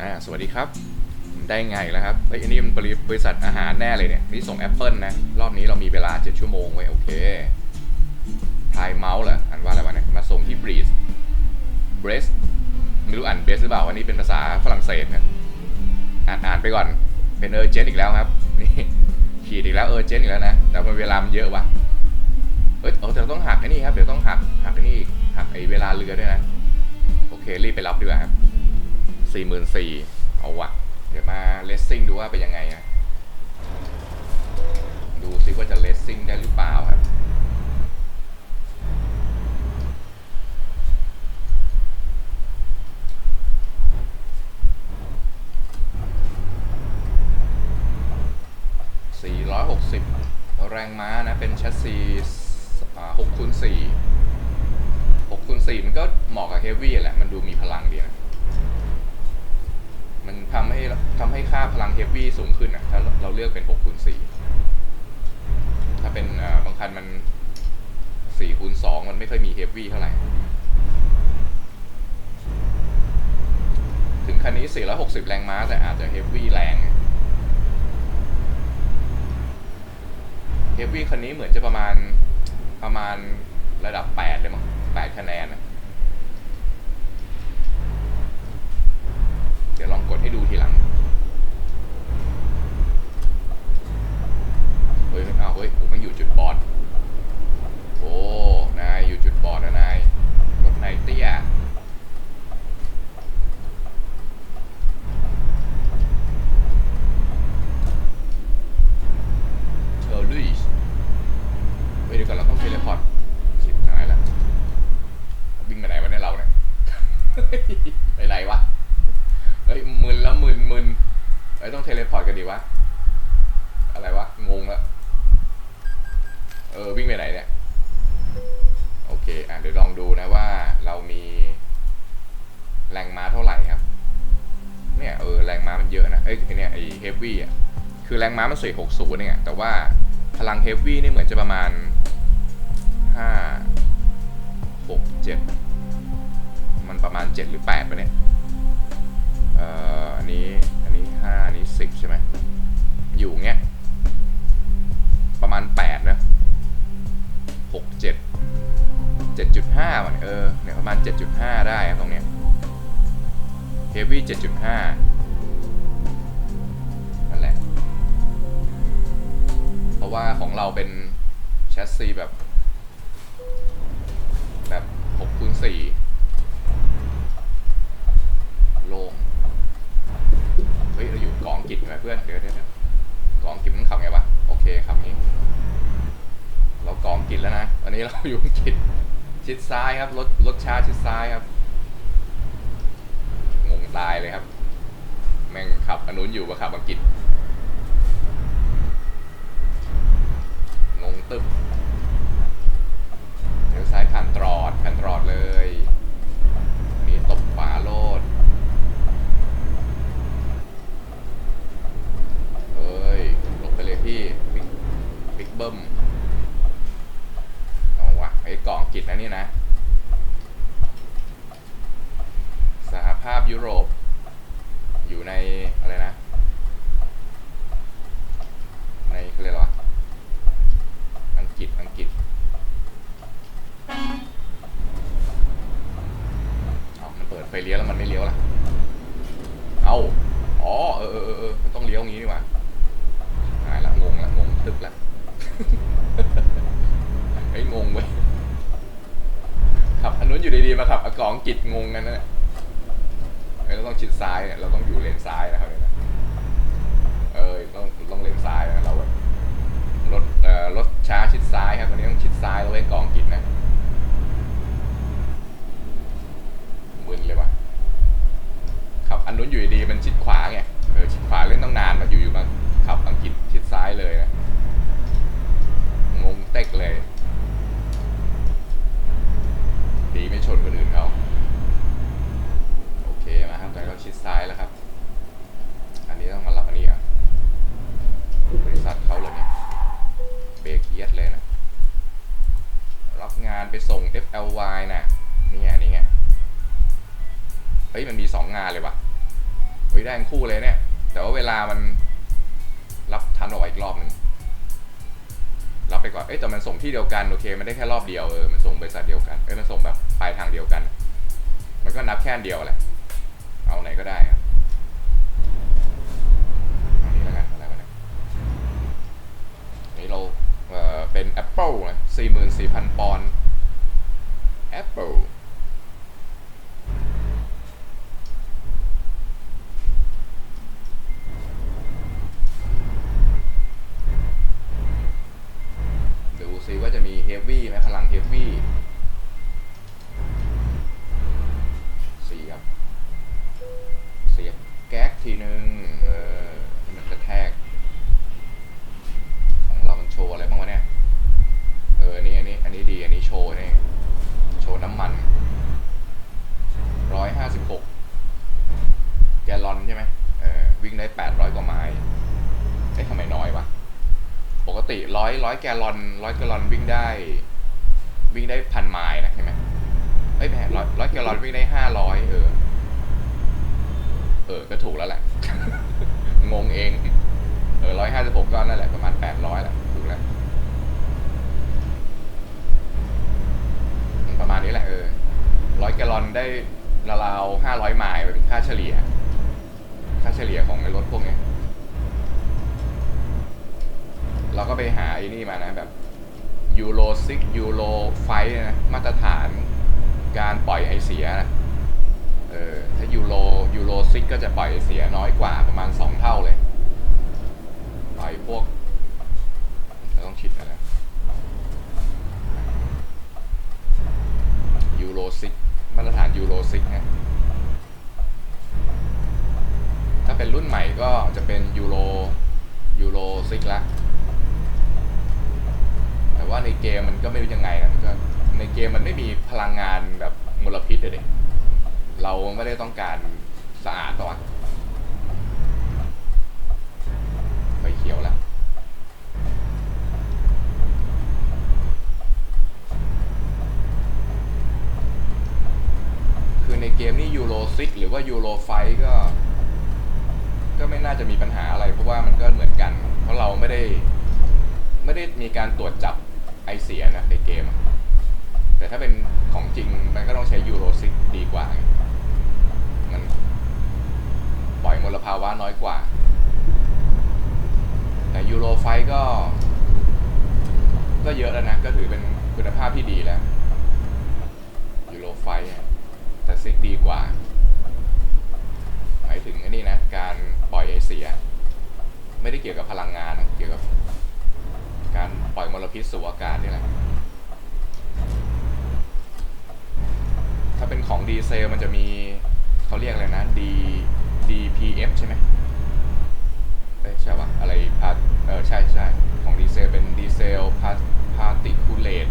อ่าสวัสดีครับได้ไงแล้วครับเฮ้ยอันนี้มันบริษัทอาหารแน่เลยเนี่ยนี่ส่งแอปเปิลนะ รอบนี้เรามีเวลา 7 ชั่วโมงไว้ยโอเคไทยเมาส์เหรออ่านว่าอะไรวะเนี่ยมาส่งที่บรีสเบรสไม่รู้อ่านเบสหรือเปล่าวันนี้เป็นภาษาฝรั่งเศสเนะอ่านอ่านไปก่อนเป็นเออร์เจนอีกแล้วครับ นี่ขีดอีกแล้วเออร์เจนอีกแล้วนะ แต่ว่าเวลามันเยอะวะเอ้ยเอาแต่เราต้องหักไอ้นี่ครับเดี๋ยวต้องหักหักไอ้นี่อีกหักไอ้เวลาเรือด้วยนะ โอเครีบไปรับดีกว่าครับ สี่หมื่นสี่เอาวะเดี๋ยวมาเลสซิ่งดูว่าเป็นยังไงนะดูซิว่าจะเลสซิ่งได้หรือเปล่าครับ460 แรงม้านะ เป็นแชสซี6คูณ4 6คูณ4มันก็เหมาะกับเฮฟวี่แหละ มันดูมีพลังดีนะ มันทำให้ ทำให้ค่าพลังเฮฟวี่สูงขึ้นอะถ้าเราเลือกเป็น6คูณ4ถ้าเป็นบางคันมัน4คูณ2มันไม่ค่อยมีเฮฟวี่เท่าไหร่ ถึงคันนี้ 460 แรงม้าแต่อาจจะเฮฟวี่แรงเฮฟวี่คันนี้เหมือนจะประมาณประมาณระดับ 8 เลยมั้ง8คะแนนนะเดี๋ยวลองกดให้ดูทีหลัง เฮ้ยอ้าวเฮ้ยผมไม่อยู่จุดบอด โอ้ นายอยู่จุดบอดนะนาย รถนายเตี้ย เชอร์ลี่เฮ้ยเดี๋ยวก่อนเราต้องเทเลพอร์ตชิบหายแล้ววิ่งไปไหนวะเนี่ยเราเนี่ย ไปไหนวะ เฮ้ยมึนแล้วมึนมึนเอ้ยต้องเทเลพอร์ตกันดีวะ อะไรวะ งงละ ออวิ่งไปไหนเนี่ย โอเค อะเดี๋ยวลองดูนะว่าเรามีแรงม้าเท่าไหร่ครับ เนี่ยเออแรงม้ามันเยอะนะ เอ้ยไอ้เนี่ยไอ้เฮฟวี่อะ คือแรงม้ามันสี่หกศูนย์เนี่ย แต่ว่าพลังเฮฟวี่นี่เหมือนจะประมาณห้าหกเจ็ดมันประมาณเจ็ดหรือแปดไปะเนี่ย เอ่ออันนี้อันนี้ห้าอันนี้สิบใช่ไหมอยู่เงี้ย วี่เจ็ดจุดห้านั่นแหละ เพราะว่าของเราเป็นแชสซีแบบ แบบ6คูณ4โล่งเฮ้ย เราอยู่กองกิจไหมเพื่อน เดี๋ยวเดี๋ยวกองกิจมันขับไงวะ โอเคขับนี้ เรากองกิจแล้วนะตอนนี้เราอยู่กิจชิดซ้ายครับ รถรถช้าชิดซ้ายครับ งงตายเลยครับ แม่ง ขับอันนู้นอยู่กับขับอังกฤษงงตึบเดี๋ยวซ้ายผ่านตรอดผ่านตรอดเลย เดียวกัน มันก็นับแค่อันเดียวแหละ อยร้อยแกลลอนร้อยแกลลอนวิ่งได้ วิ่งได้พันไมล์นะใช่ไหมเอ้ยแม่ร้อยร้อยแกลลอนวิ่งได้ห้าร้อยเออ เออ ก็ถูกแล้วแหละ งงเอง เออร้อยห้าสิบหกก็นั่นแหละประมาณแปดร้อยแหละถูกแล้ว ประมาณนี้แหละเออร้อยแกลลอนได้ราวๆห้าร้อยไมล์เป็นค่าเฉลี่ย ค่าเฉลี่ยของในรถพวกเนี้ย เราก็ไปหาไอ้นี่มานะแบบยูโรซิกยูโรไฟนะมาตรฐานการปล่อยไอเสียนะเออถ้ายูโรยูโรซิกก็จะปล่อยไอเสียน้อยกว่าประมาณ 2 เท่าเลย ปล่อยพวกเราต้องฉีดอะไรยูโรซิกมาตรฐานยูโรซิกนะถ้าเป็นรุ่นใหม่ก็จะเป็นยูโรยูโรซิกละ ว่าในเกมมันก็ไม่รู้ยังไงนะมันก็ในเกมมันไม่มีพลังงานแบบมลพิษเลยเราไม่ได้ต้องการสะอาดตัวไฟเขียวแล้วคือในเกมนี่ยูโรซิกหรือว่ายูโรไฟก็ ก็ไม่น่าจะมีปัญหาอะไร เพราะว่ามันก็เหมือนกัน เพราะเราไม่ได้ ไม่ได้มีการตรวจจับ ไอเสียนะในเกมอะแต่ถ้าเป็นของจริงมันก็ต้องใช้ยูโรซิกดีกว่าไงมันปล่อยมลภาวะน้อยกว่า แต่ยูโรไฟก็ ก็เยอะแล้วนะ ก็ถือเป็นคุณภาพที่ดีแล้วยูโรไฟแต่ซิกดีกว่าหมายถึงอันนี้นะ การปล่อยไอเสีย ไม่ได้เกี่ยวกับพลังงานนะเกี่ยวกับ ปล่อยมลพิษสู่อากาศนี่แหละถ้าเป็นของดีเซลมันจะมีเขาเรียกอะไรนะ D DPF ใช่ไหมใช่ปะอะไรพาเออใช่ใช่ของดีเซลเป็นดีเซลพาพาติคูเลต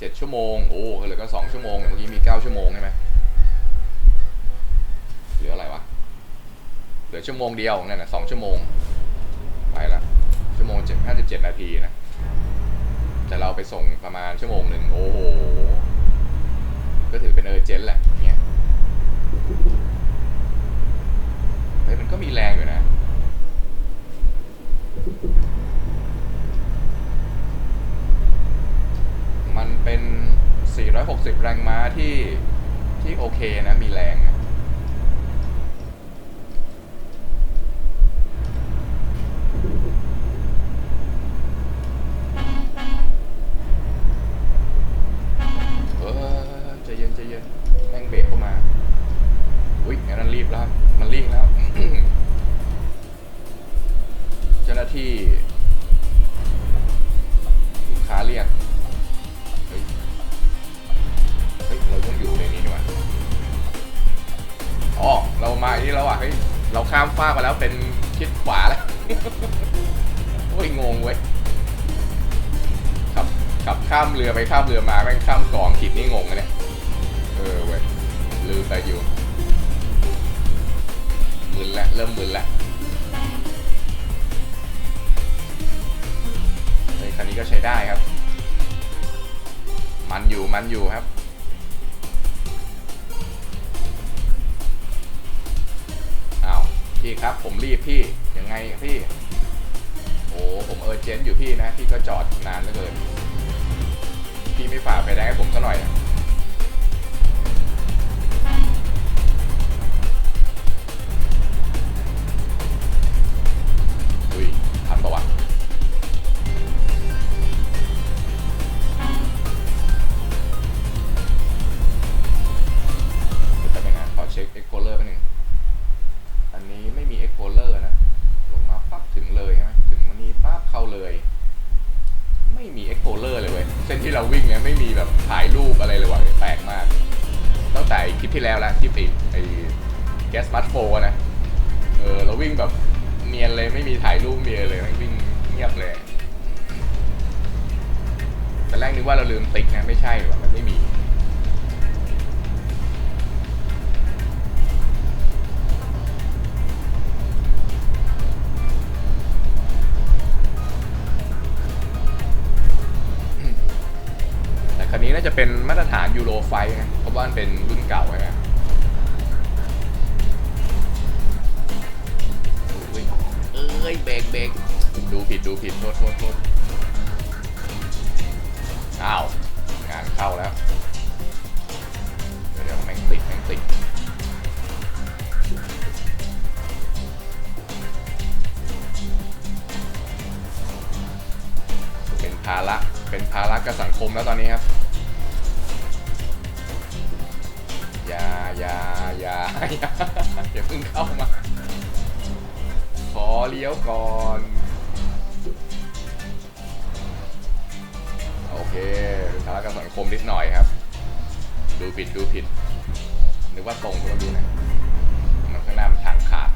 เจ็ดชั่วโมง โอ้เหลือก็สองชั่วโมงเมื่อกี้มีเก้าชั่วโมงใช่ไหมเหลืออะไรวะ เหลือชั่วโมงเดียวนั่นนะสองชั่วโมง ไปละชั่วโมงเจ็ดห้าสิบเจ็ดนาทีนะ แต่เราไปส่งประมาณชั่วโมงหนึ่งโอ้โห ก็ถือเป็นเออเจนแหละอย่างเงี้ยเฮ้ยมันก็มีแรงอยู่นะันเป็น 460 แรงม้าที่ที่โอเคนะ มีแรง มามาแล้วเป็นชิดขวาแล้ว โอ้ยงงเว้ยขับขับข้ามเรือไปข้ามเรือมาแม่งข้ามกองขีดนี่งงอะเนี่ย เออเว้ยลืมไปอยู่มึนละเริ่มมึนละเฮ้ยคันนี้ก็ใช้ได้ครับ มันอยู่มันอยู่ครับ รีบพี่ยังไงพี่ โอ้ผมเออเจนต์อยู่พี่นะพี่ก็จอดนานเหลือเกิน พี่ไม่ฝ่าไฟแดงให้ผมซะหน่อย ไฟนะเพราะว่ามันเป็นรุ่นเก่าใช่ไหมอุ๊ยเอ้ยเบรกเบรกดูผิดดูผิดโทษโทษโทษอ้าวงานเข้าแล้ว เดี๋ยวเดี๋ยวแม่งติดแม่งติดเป็นภาระเป็นภาระกับสังคมแล้วตอนนี้ครับ อย่าอย่าอย่าอย่าอย่าเพิ่งเข้ามา ขอเลี้ยวก่อน โอเคเป็นภาระกับสังคมนิดหน่อยครับ ดูผิดดูผิดนึกว่าตรงก็ดูนะมันข้างหน้ามันทางขาด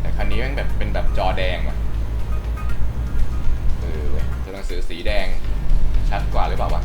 แต่คันนี้ม่งแบบเป็นแบบจอแดง สือสีแดงชัดกว่าหรือเปล่าวะ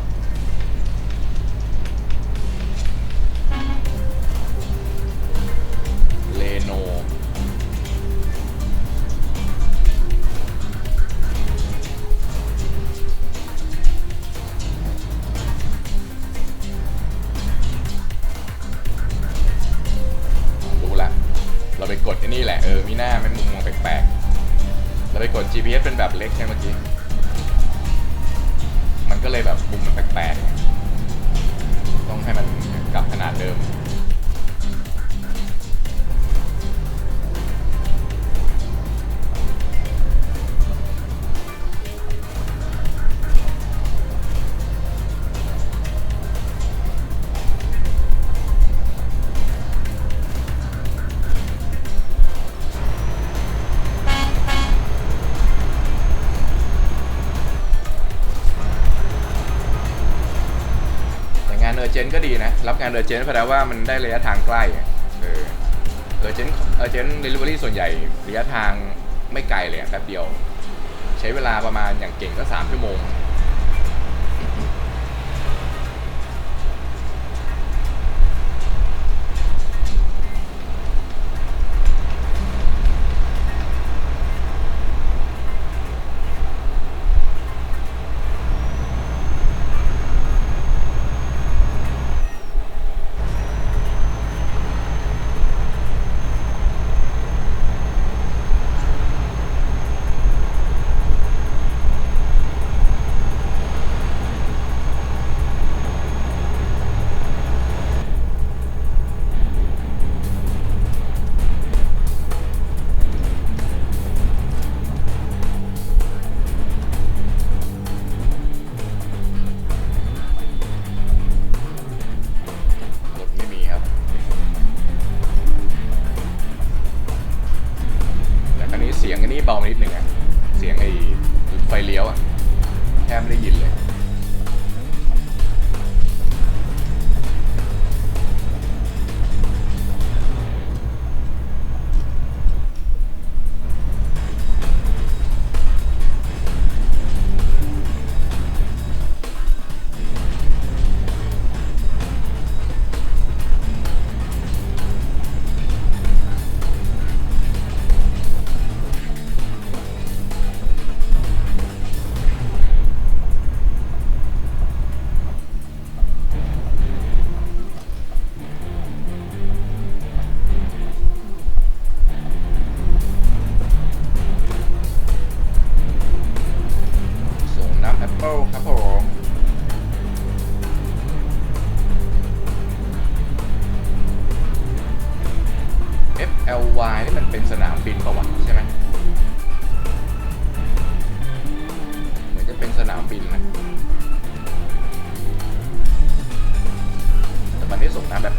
ก็ดีนะ รับงานเออร์เจนแปลว่ามันได้ระยะทางใกล้อะเออเออร์เจนเออร์เจนเดลิเวอรี่ส่วนใหญ่ระยะทางไม่ไกลเลยอะแป๊บเดียว ใช้เวลาประมาณอย่างเก่งก็สามชั่วโมง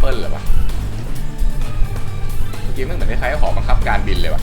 เปิลเหรอวะเมื่อกี้มันเหมือนคล้ายๆหอบังคับการบินเลยวะ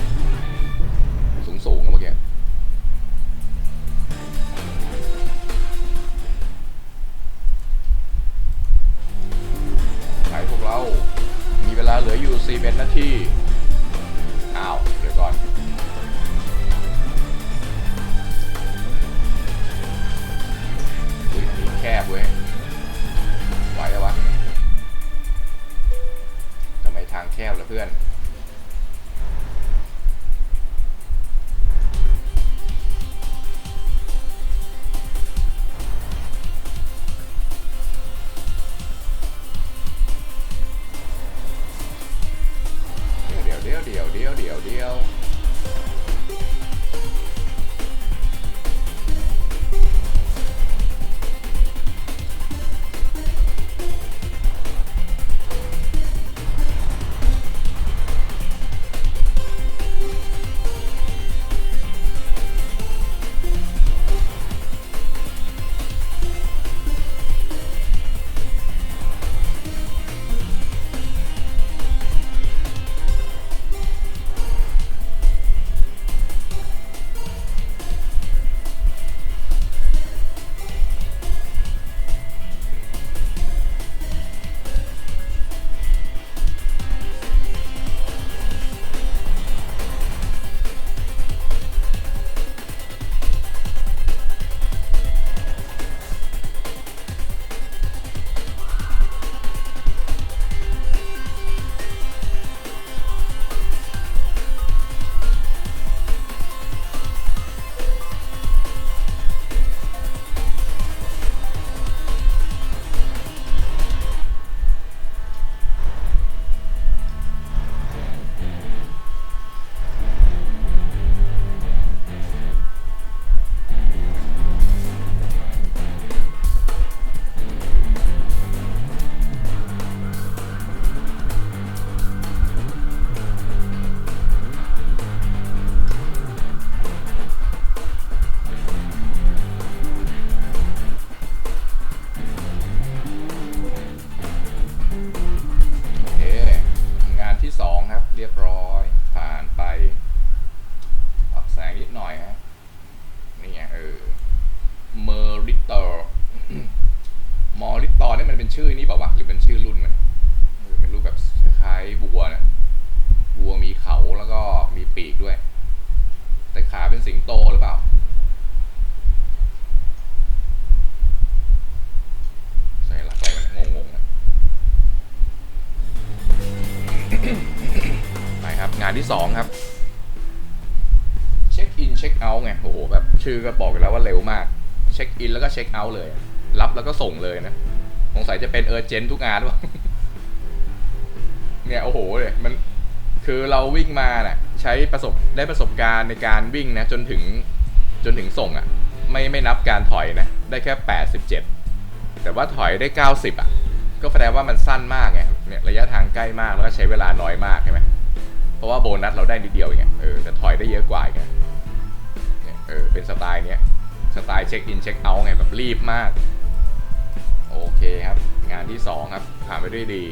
เช็คเอาท์เลย รับแล้วก็ส่งเลยนะ สงสัยจะเป็นเออร์เจนทุกงานวะเนี่ยโอ้โหเลยมันคือเราวิ่งมาน่ะ ใช้ประสบได้ประสบการณ์ในการวิ่งนะ จนถึงจนถึงส่งอะ ไม่ไม่นับการถอยนะ ได้แค่ 87 แต่ว่าถอยได้ 90อะ ก็แสดงว่ามันสั้นมากไงเนี่ยระยะทางใกล้มากแล้วก็ใช้เวลาน้อยมากใช่ไหมเพราะว่าโบนัสเราได้นิดเดียวเองไงเออแต่ถอยได้เยอะกว่าไงเนี่ยเออเป็นสไตล์เนี้ย สไตล์เช็คอินเช็คเอาท์ไงแบบรีบมาก โอเคครับ งานที่ 2 ครับผ่านไปด้วยดี